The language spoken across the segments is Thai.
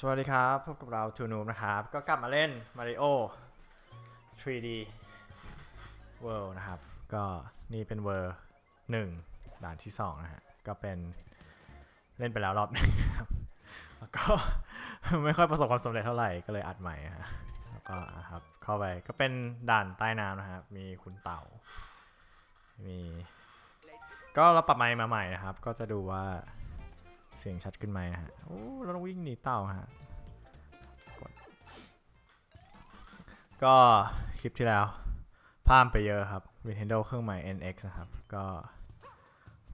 สวัสดีครับ พบกับเราทูนูมนะครับ ก็กลับมาเล่น Mario 3D World นะครับ ก็นี่เป็นเวอร์หนึ่งด่านที่สองนะฮะ ก็เป็นเล่นไปแล้วรอบหนึงครับ แล้วก็ไม่ค่อยประสบความสำเร็จเท่าไหร่ก็เลยอัดใหม่ฮะ แล้วก็ครับเข้าไปก็เป็นด่านใต้น้ำนะครับ มีคุณเต่า มี ก็เราปรับไมค์มาใหม่นะครับ ก็จะดูว่า เสียงชัดขึ้นไหมนะฮะ โอ้ เราต้องวิ่งหนีเต่าฮะกดก็คลิปที่แล้วพลาดไปเยอะครับ Nintendo เครื่องใหม่ NX นะครับ ก็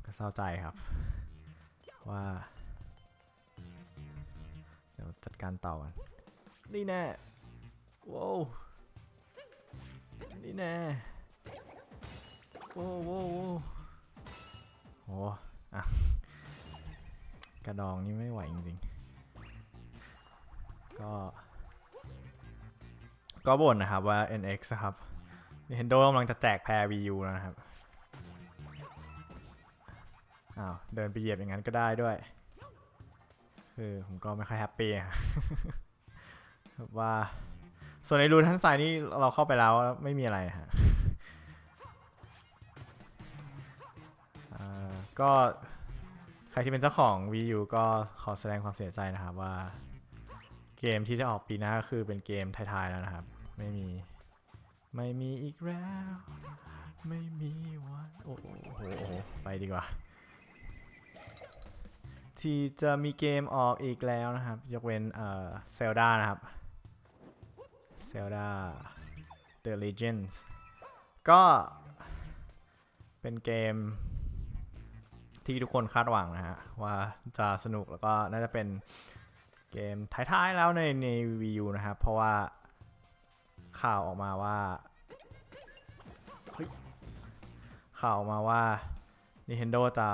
ก็เศร้าใจครับ ว่า เดี๋ยวจัดการเต่ากัน นี่แน่ว้าวนี่แน่โว้วโว้วโว้อะ กระดองนี่ไม่ไหวจริงๆ ก็ ก็บ่นนะครับว่า NX นะครับ Nintendo กำลังจะแจกแพร Wii U แล้วนะครับ อ้าว เดินไปเหยียบอย่างนั้นก็ได้ด้วย คือผมก็ไม่ค่อยแฮปปี้อะแบว่า ส่วนในรูท่านสายนี่เราเข้าไปแล้วไม่มีอะไรนะฮะก็ ใครที่เป็นเจ้าของ Wii U ก็ขอแสดงความเสียใจนะครับว่า เกมที่จะออกปีหน้าคือเป็นเกมท้ายๆแล้วนะครับ ไม่มี ไม่มีอีกแล้ว ไม่มีวันโอ้โหโอ้โหโอ้โหไปดีกว่า ที่จะมีเกมออกอีกแล้วนะครับ ยกเว้นเอ่อเซลดานะครับเซลดา The Legends ก็เป็นเกม ที่ทุกคนคาดหวังนะฮะ ว่าจะสนุกแล้วก็น่าจะเป็นเกมท้ายๆแล้วในในวีูนะครับ เพราะว่าข่าวออกมาว่าข่าวออกมาว่า Nintendo จะ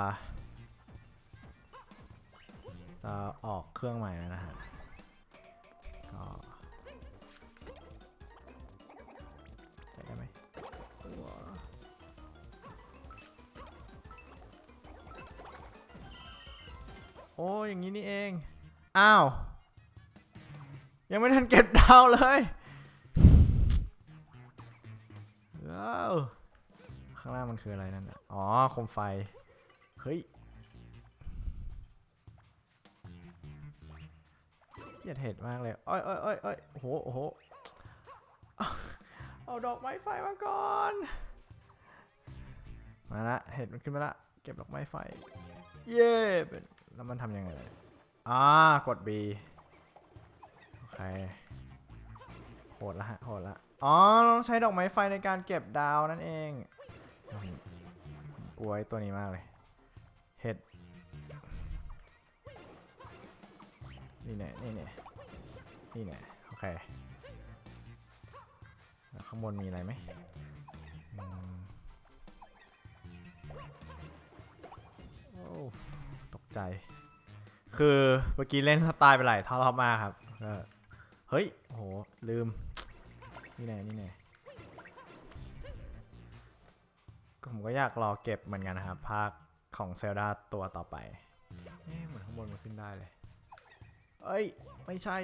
จะออกเครื่องใหม่แล้วนะฮะ อ้ยอย่างนี้นี่เอง อ้าว ยังไม่ทันเก็บดาวเลยว้าวข้างล่างมันคืออะไรนั่นอ๋อโคมไฟ เฮ้ยเกลียดเห็ดมากเลยโอ้ยโอ้ยโอ้ยโอ้ยโอ้โหโหเอาเอาดอกไม้ไฟมาก่อน มาละ เห็ดมันขึ้นมาละ เก็บดอกไม้ไฟ เย้เป็น แล้วมันทำยังไงเลยอ่ากด B โอเคโหดละฮะโหดละอ๋อต้องใช้ดอกไม้ไฟในการเก็บดาวนั่นเองอืมกลัวไอ้ตัวนี้มากเลยเห็ดนี่แน่นี่แน่นี่แน่โอเคข้างบนมีอะไรไหม ใจ คือเมื่อกี้เล่นตล์ไปหลายเท่ารอบมากครับเฮ้ยโหลืม นี่แน่นี่แน่ผมก็อยากรอเก็บเหมือนกันนะครับ ภาคของเซลดาตัวต่อไปเอ๊ะเหมือนข้างบนมันขึ้นได้เลย เอ้ย ไม่ใช่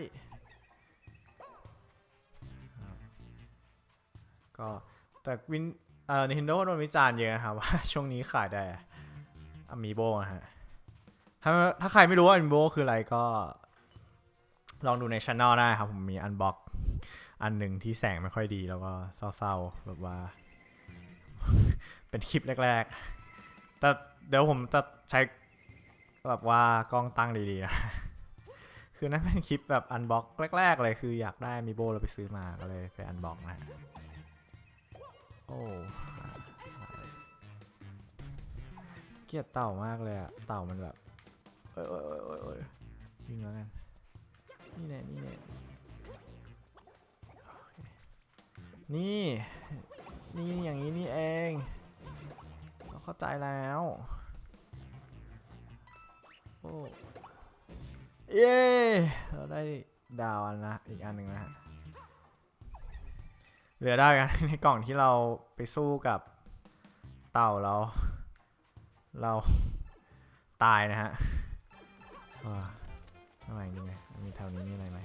ก็แต่วินเอ่อ Nintendo โดนวิจารณ์เยอะนะครับว่าช่วงนี้ขายได้อมีโบนะฮะ ถ้าถ้าใครไม่รู้ว่า Amiibo คืออะไรก็ ลองดูในช anel ได้ครับ ผมมีอันบ็อกอันหนึ่งที่แสงไม่ค่อยดีแล้วก็เศร้าๆแบบว่า เป็นคลิปแรกๆ แต่เดี๋ยวผมจะใช้แบบว่ากล้องตั้งดีๆนะ คือนั่นเป็นคลิปแบบอันบ็อกแรกๆเลยคืออยากได้ Amiibo แล้วไปซื้อมาก็เลยไปอันบ็อกนะ โอ้เกลียดเต่ามากเลยอะเต่ามันแบบ อ้ยโอ้ยโอ้ยโอ้ยโอ้ยวิ่งแล้วกัน นี่แน่นี่แน่นี่ นี่อย่างนี้นี่เอง เราเข้าใจแล้ว โอ้เย้ เราได้ดาวอันนะ อีกอันหนึ่งนะฮะ เหลือได้กันในกล่องที่เราไปสู้กับเต่าเรา เราตายนะฮะ อ่าข้างในมีไหมมีแถวนี้มีอะไรไหม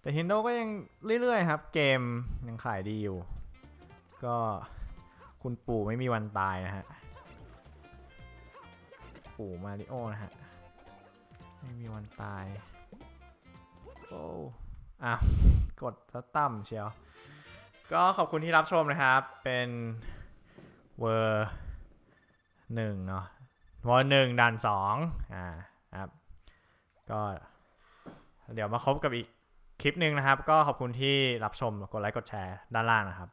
แต่ Nintendo ก็ยังเรื่อยๆครับ เกมยังขายดีอยู่ ก็คุณปู่ไม่มีวันตายนะฮะ ปู่มาริโอนะฮะ ไม่มีวันตาย โอ้อ้าวกดซะต่ำเชียว ก็ขอบคุณที่รับชมนะครับ เป็นเวอร์หนึ่งเนาะ วอร์หนึ่งดันสองอ่าครับก็เดี๋ยวมาคบกับอีกคลิปหนึ่งนะครับ ก็ขอบคุณที่รับชมกดไลค์กดแชร์ด้านล่างนะครับ